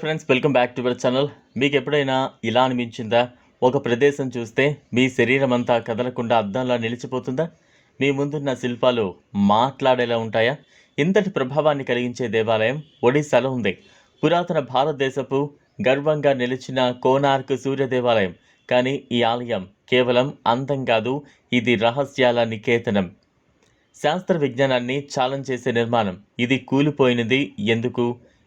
Friends welcome back to our channel మీకు ఎప్పుడైనా ఇలా అనిపించిందా? ఒక ప్రదేశం చూస్తే మీ శరీరం అంతా కదలకుండా అద్దంలా నిలిచిపోతుందా? మీ ముందున్న శిల్పాలు మాట్లాడేలా ఉంటాయా? ఇంతటి ప్రభావాన్ని కలిగించే దేవాలయం ఒడిశాలో ఉంది. పురాతన భారతదేశపు గర్వంగా నిలిచిన కోనార్క్ సూర్య దేవాలయం. కానీ ఈ ఆలయం కేవలం అందం కాదు ఇది రహస్యాల నికేతనం. శాస్త్ర విజ్ఞానాన్ని ఛాలెంజ్ చేసే నిర్మాణం. ఇది కూలిపోయినది ఎందుకు?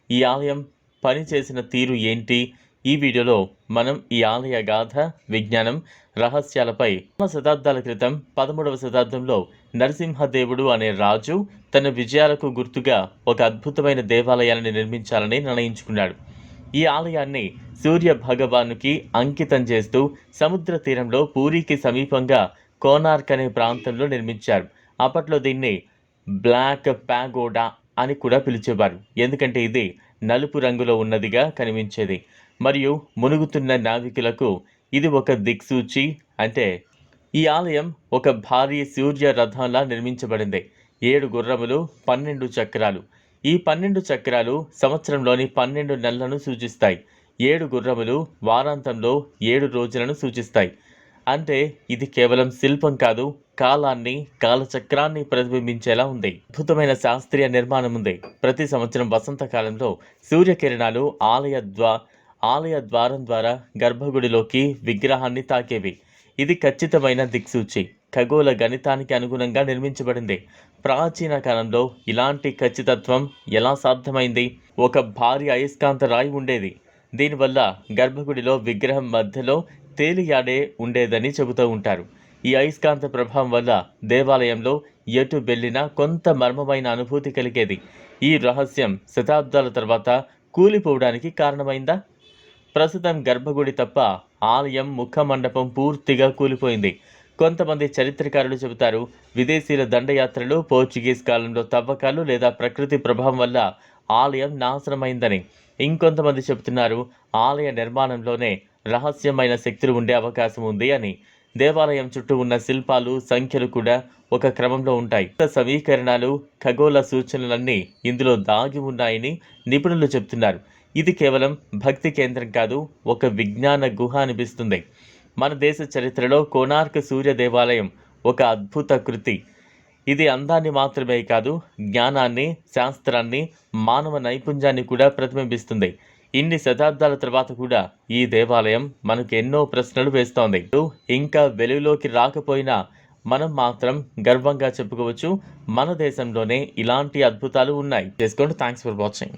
ఈ ఆలయం పనిచేసిన తీరు ఏంటి? ఈ వీడియోలో మనం ఈ ఆలయ గాథ విజ్ఞానం రహస్యాలపై శతాబ్దాల క్రితం పదమూడవ శతాబ్దంలో నరసింహదేవుడు అనే రాజు తన విజయాలకు గుర్తుగా ఒక అద్భుతమైన దేవాలయాన్ని నిర్మించాలని నిర్ణయించుకున్నాడు. ఈ ఆలయాన్ని సూర్య భగవానుకి అంకితం చేస్తూ సముద్ర తీరంలో పూరికి సమీపంగా కోనార్క్ అనే ప్రాంతంలో నిర్మించారు. అప్పట్లో దీన్ని బ్లాక్ ప్యాగోడా అని కూడా పిలిచేవారు. ఎందుకంటే ఇది నలుపు రంగులో ఉన్నదిగా కనిపించేది. మరియు మునుగుతున్న నావికులకు ఇది ఒక దిక్సూచి. అంటే ఈ ఆలయం ఒక భారీ సూర్య రథంలా నిర్మించబడింది. ఏడు గుర్రములు పన్నెండు చక్రాలు. ఈ పన్నెండు చక్రాలు సంవత్సరంలోని పన్నెండు నెలలను సూచిస్తాయి. ఏడు గుర్రములు వారాంతంలో ఏడు రోజులను సూచిస్తాయి. అంటే ఇది కేవలం శిల్పం కాదు కాలాన్ని కాలచక్రాన్ని ప్రతిబింబించేలా ఉంది. అద్భుతమైన శాస్త్రీయ నిర్మాణం ఉంది. ప్రతి సంవత్సరం వసంతకాలంలో సూర్యకిరణాలు ఆలయ ద్వా ఆలయ ద్వారం ద్వారా గర్భగుడిలోకి విగ్రహాన్ని తాకేవి. ఇది ఖచ్చితమైన దిక్సూచి. ఖగోళ గణితానికి అనుగుణంగా నిర్మించబడింది. ప్రాచీన కాలంలో ఇలాంటి ఖచ్చితత్వం ఎలా సాధ్యమైంది? ఒక భారీ అయస్కాంత రాయి ఉండేది. దీనివల్ల గర్భగుడిలో విగ్రహం మధ్యలో తేలియాడే ఉండేదని చెబుతూ ఉంటారు. ఈ అయస్కాంత ప్రభావం వల్ల దేవాలయంలో ఎటు వెళ్ళినా కొంత మర్మమైన అనుభూతి కలిగేది. ఈ రహస్యం శతాబ్దాల తర్వాత కూలిపోవడానికి కారణమైందా? ప్రస్తుతం గర్భగుడి తప్ప ఆలయం ముఖ మండపం పూర్తిగా కూలిపోయింది. కొంతమంది చరిత్రకారులు చెబుతారు విదేశీయుల దండయాత్రలు పోర్చుగీస్ కాలంలో తవ్వకాలు లేదా ప్రకృతి ప్రభావం వల్ల ఆలయం నాశనమైందని. ఇంకొంతమంది చెబుతున్నారు ఆలయ నిర్మాణంలోనే రహస్యమైన శక్తులు ఉండే అవకాశం ఉంది అని దేవాలయం చుట్టూ ఉన్న శిల్పాలు సంఖ్యలు కూడా ఒక క్రమంలో ఉంటాయి. సమీకరణాలు ఖగోళ సూచనలన్నీ ఇందులో దాగి ఉన్నాయని నిపుణులు చెప్తున్నారు ఇది కేవలం భక్తి కేంద్రం కాదు ఒక విజ్ఞాన గుహ అనిపిస్తుంది. మన దేశ చరిత్రలో కోనార్క్ సూర్య దేవాలయం ఒక అద్భుత కృతి. ఇది అందాన్ని మాత్రమే కాదు జ్ఞానాన్ని శాస్త్రాన్ని మానవ నైపుణ్యాన్ని కూడా ప్రతిబింబిస్తుంది. ఇన్ని శతాబ్దాల తర్వాత కూడా ఈ దేవాలయం మనకు ఎన్నో ప్రశ్నలు వేస్తోంది. ఇంకా వెలుగులోకి రాకపోయినా మనం మాత్రం గర్వంగా చెప్పుకోవచ్చు మన దేశంలోనే ఇలాంటి అద్భుతాలు ఉన్నాయి. చేసుకోండి థ్యాంక్స్ ఫర్ వాచింగ్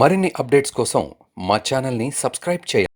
మరిన్ని అప్డేట్స్ కోసం మా ఛానల్ని సబ్స్క్రైబ్ చేయండి.